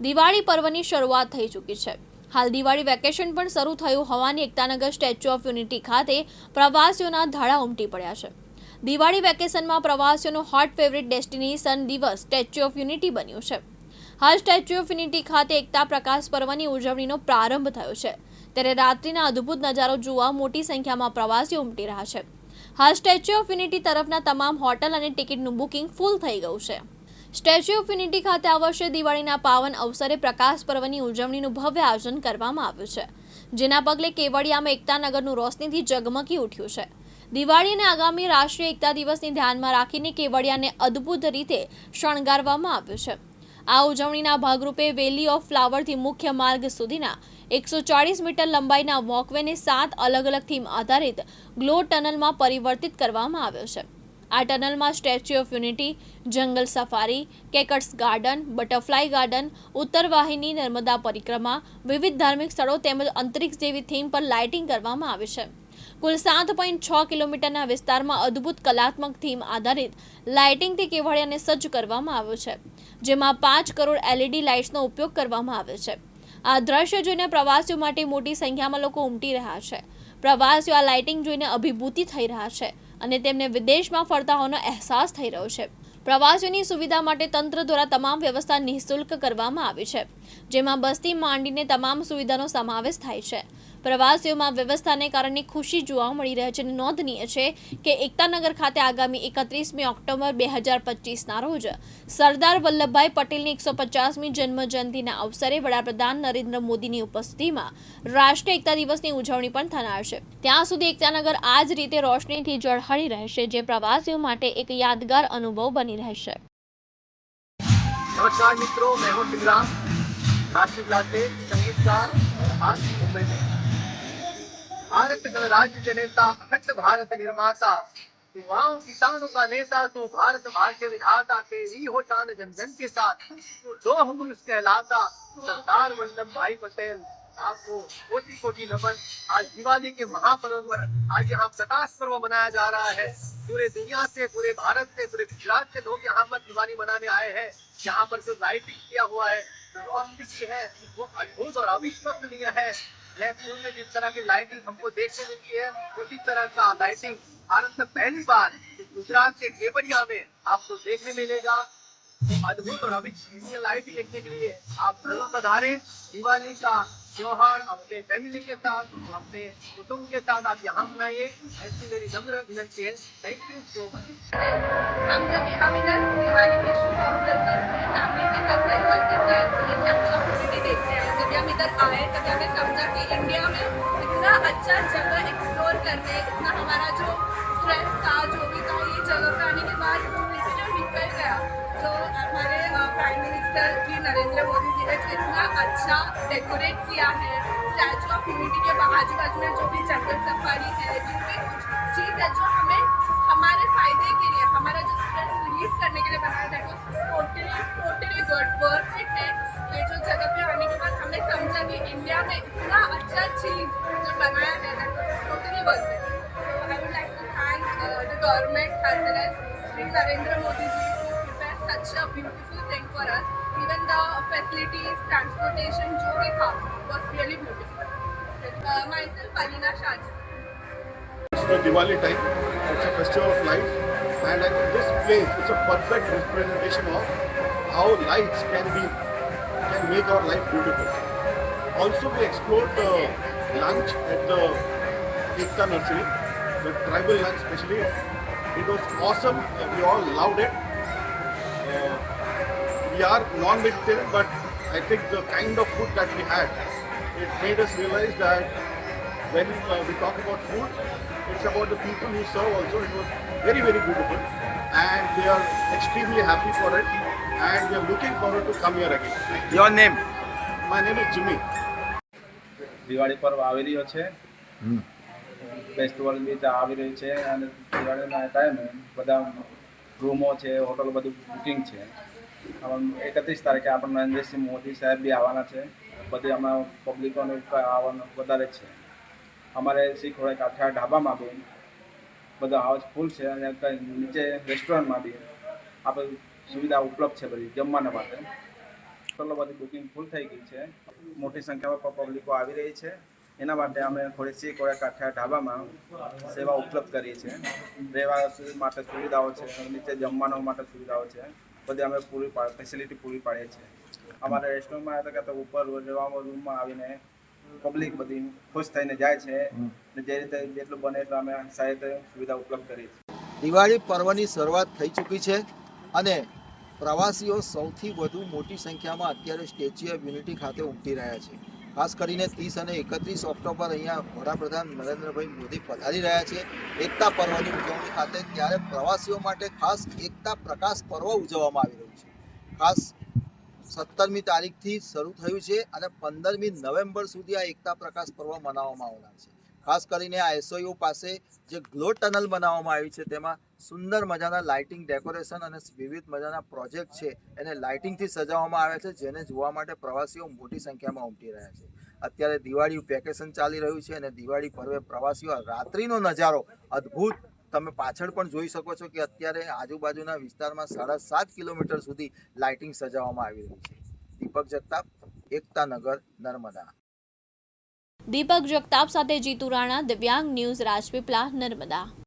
દિવાળી પર્વની શરૂઆત થઈ ચૂકી છે. હાલ દિવાળી વેકેશન પણ શરૂ થયું હોવાની એકતાનગર સ્ટેચ્યુ ઓફ યુનિટી ખાતે પ્રવાસીઓના ધાડા ઉમટી પડ્યા છે. દિવાળી વેકેશનમાં પ્રવાસીઓનો હોટ ફેવરિટ ડેસ્ટિનેશન દિવસ સ્ટેચ્યુ ઓફ યુનિટી બન્યું છે. હાલ સ્ટેચ્યુ ઓફ યુનિટી ખાતે એકતા પ્રકાશ પર્વની ઉજવણીનો પ્રારંભ થયો છે. ત્યારે રાત્રિના અદ્ભુત નજારો જોવા મોટી સંખ્યામાં પ્રવાસીઓ ઉમટી રહ્યા છે. હાલ સ્ટેચ્યુ ઓફ યુનિટી તરફના તમામ હોટલ અને ટિકિટનું બુકિંગ ફૂલ થઈ ગયું છે. સ્ટેચ્યુ ઓફ યુનિટી ખાતે આ વર્ષે દિવાળીના પાવન અવસરે પ્રકાશ પર્વની ઉજવણીનું ભવ્ય આયોજન કરવામાં આવ્યું છે, જેના પગલે કેવડિયામાં એકતાનગરનું રોશનીથી ઝગમગી ઉઠ્યું છે. દિવાળી અને આગામી રાષ્ટ્રીય એકતા દિવસને ધ્યાનમાં રાખીને કેવડિયાને અદ્ભુત રીતે શણગારવામાં આવ્યું છે. આ ઉજવણીના ભાગરૂપે વેલી ઓફ ફ્લાવરથી મુખ્ય માર્ગ સુધીના એકસો ચાળીસ મીટર લંબાઈના વોકવેને સાત અલગ અલગ થીમ આધારિત ગ્લો ટનલમાં પરિવર્તિત કરવામાં આવ્યો છે. આ ટનલમાં Statue of Unity, jungle safari cactus garden, butterfly garden Uttar Vahini Narmada પરિક્રમા, વિવિધ ધાર્મિક સ્થળો તેમજ અંતરિક્ષ જેવી થીમ પર લાઇટિંગ કરવામાં આવે છે. કુલ સાત પોઈન્ટ છ કિલોમીટરના વિસ્તારમાં અદ્ભુત કલાત્મક થીમ આધારિત લાઇટિંગથી કેવડિયાને સજ્જ કરવામાં આવ્યો છે, જેમાં પાંચ કરોડ એલઈડી લાઇટ્સનો ઉપયોગ કરવામાં આવ્યો છે. આ દ્રશ્ય જોઈને પ્રવાસીઓ માટે મોટી સંખ્યામાં લોકો ઉમટી રહ્યા છે. પ્રવાસીઓ આ લાઇટિંગ જોઈને અભિભૂતિ થઈ રહ્યા છે. અને તેમને વિદેશમાં ફરતા હોવાનો અહેસાસ થઈ રહ્યો છે. પ્રવાસીઓની સુવિધા માટે તંત્ર દ્વારા તમામ વ્યવસ્થા નિઃશુલ્ક કરવામાં આવી છે, જેમાં બસથી માંડીને તમામ સુવિધાનો સમાવેશ થાય છે. પ્રવાસીઓમાં વ્યવસ્થાને કારણે ખુશી જોવા મળી રહે છે અને નોંધનીય છે કે એકતાનગર ખાતે આગામી એકત્રીસમી ઓક્ટોબર બે હજાર પચીસના રોજ સરદાર વલ્લભભાઈ પટેલની એકસો પચાસમી જન્મજયંતિના અવસરે વડાપ્રધાન નરેન્દ્ર મોદીની ઉપસ્થિતિમાં રાષ્ટ્રીય એકતા દિવસની ઉજવણી પણ થનાર છે. ત્યાં સુધી એકતાનગર આ જ રીતે રોશનીથી ઝળહળી રહેશે, જે પ્રવાસીઓ માટે એક યાદગાર અનુભવ બની રહેશે. નમસ્કાર મિત્રો, મેં હું સંગીતકાર भारत गणराज्य जनता अखंड भारत निर्माता। युवाओं, किसानों का नेता तो भारत भाग्य विधाता तेरी हो शान जन जन के साथ। तो दो हम कहलाता सरदार वल्लभ भाई पटेल। आपको कोटि कोटि नमन। आज दिवाली के महापर्व पर, आज यहाँ प्रकाश पर्व मनाया जा रहा है। पूरे दुनिया से, पूरे भारत से, पूरे गुजरात से लोग यहाँ पर दिवाली मनाने आए हैं। यहाँ पर जो लाइटिंग किया हुआ है है, वो अद्भुत और अविश्वसनीय है। जयपुर में जिस तरह की लाइटिंग हमको देखने मिलती है, उसी तरह का लाइटिंग भारत में पहली बार गुजरात के केवड़िया में आपको देखने मिलेगा। अद्भुत और अविश्वसनीय लाइट देखने के लिए आप ज़रूर पधारे। दिवाली का त्योहार अपने फैमिली के साथ, अपने कुटुंब के साथ आप यहाँ मनाइए। ऐसी मेरी नम्र विनती है। थैंक यू सो मच हम मिला दिवाली के शुभ अवसर पर पूरी फैमिली अच्छा जगह एक्सप्लोर करने, इतना हमारा जो स्ट्रेस था, जो भी था, ये जगह पर आने के बाद बिल्कुल जो निकल गया। तो हमारे प्राइम मिनिस्टर जी नरेंद्र मोदी जी ने कितना अच्छा डेकोरेट किया है। स्टैचू ऑफ़ यूनिटी के आजू बाजू में जो भी जंगल सफारी है, जो भी कुछ चीज़ है, जो हमें, हमारे फ़ायदे के लिए, हमारा जो स्ट्रेस रिलीज़ करने के लिए बनाया वो टोटली टोटली वर्थ है। ये जो जगह पे आने के बाद हमने समझा कि इंडिया में इतना अच्छा चीज़ जो है So I would like to thank uh, the government as well as Sri Narendra Modi ji to such a beautiful thing for us. Even the facilities, transportation, jo was really beautiful. Uh, myself, Alina Shahji. It's the Diwali time. It's a festival of lights, and at this place, it's a perfect representation of how lights can be can make our life beautiful. Also, we explored the lunch at the Ekta Nursery, the tribal lunch especially. It was awesome. Uh, We all loved it. Uh, we are non-vegetarian, but I think the kind of food that we had, it made us realize that when uh, we talk about food, it's about the people who serve also. It was very, very beautiful. And we are extremely happy for it. And we are looking forward to come here again. Your name My name is Jimmy. Diwali પર્વ આવી રહ્યો છે festival બી આવી રહ્યું છે અને દિવાળીના ટાઈમે બધા રૂમો છે હોટલ બધું બુકિંગ છે એકત્રીસ તારીખે આપણને નરેન્દ્રસિંહ મોદી સાહેબ બી આવવાના છે બધી આમાં પબ્લિકોને આવવાનું વધારે છે અમારે શ્રી ખોરાક કાઠિયા ઢાબામાં બી બધું હાઉસફુલ છે અને કંઈ નીચે રેસ્ટોરન્ટમાં બી આ બધી સુવિધા ઉપલબ્ધ છે બધી જમવાના માટે હોટલો બધી બુકિંગ ફૂલ થઈ ગઈ છે મોટી સંખ્યામાં પબ્લિકો આવી રહી છે એના માટે અમે ખોડીસી કોળા કાંઠા ઢાબામાં સેવા ઉપલબ્ધ કરી છે રહેવા માટે સુવિધાઓ છે નીચે જમવાનો માટે સુવિધાઓ છે. બધી અમે પૂરી પાડ ફેસિલિટી પૂરી પાડીએ છીએ. અમારા રેસ્ટોરન્ટમાં હતા કે ઉપર રહેવામાં રૂમમાં આવીને પબ્લિક બધી ખુશ થઈને જાય છે. અને જે રીતે જેટલું બને એટલું અમે સારી રીતે સુવિધા ઉપલબ્ધ કરી છે દિવાળી પર્વની શરૂઆત થઈ ચૂકી છે અને પ્રવાસીઓ સૌથી વધુ મોટી સંખ્યામાં અત્યારે સ્ટેચ્યુ ઓફ યુનિટી ખાતે ઉમટી રહ્યા છે. ખાસ કરીને ત્રીસ અને એકત્રીસ ઓક્ટોબર અહીંયા વડાપ્રધાન નરેન્દ્રભાઈ મોદી પધારી રહ્યા છે. એકતા પર્વની ઉજવણી ખાતે ત્યારે પ્રવાસીઓ માટે ખાસ એકતા પ્રકાશ પર્વ ઉજવવામાં આવી રહ્યું છે. ખાસ સત્તરમી તારીખથી શરૂ થયું છે અને પંદરમી નવેમ્બર સુધી આ એકતા પ્રકાશ પર્વ મનાવવામાં આવનાર છે. ખાસ કરીને આ એસઓયુ પાસે જે ગ્લો ટનલ બનાવવામાં આવી છે તેમાં સુંદર મજાના લાઇટિંગ ડેકોરેશન અને વિવિધ મજાના પ્રોજેક્ટ છે. એને લાઇટિંગથી સજાવવામાં આવે છે, જેને જોવા માટે પ્રવાસીઓ મોટી સંખ્યામાં ઉમટી રહ્યા છે. અત્યારે દિવાળી વેકેશન ચાલી રહ્યું છે અને દિવાળી પર્વે પ્રવાસીઓ રાત્રિનો નજારો અદ્ભુત. તમે પાછળ પણ જોઈ શકો છો કે અત્યારે આજુબાજુના વિસ્તારમાં સાડા સાત કિલોમીટર સુધી લાઇટિંગ સજાવવામાં આવી રહી છે. દીપક જગતાપ, એકતા નગર, નર્મદા. દીપક જગતાપ સાથે જીતુ રાણા, દિવ્યાંગ ન્યૂઝ રાજપીપલા, નર્મદા.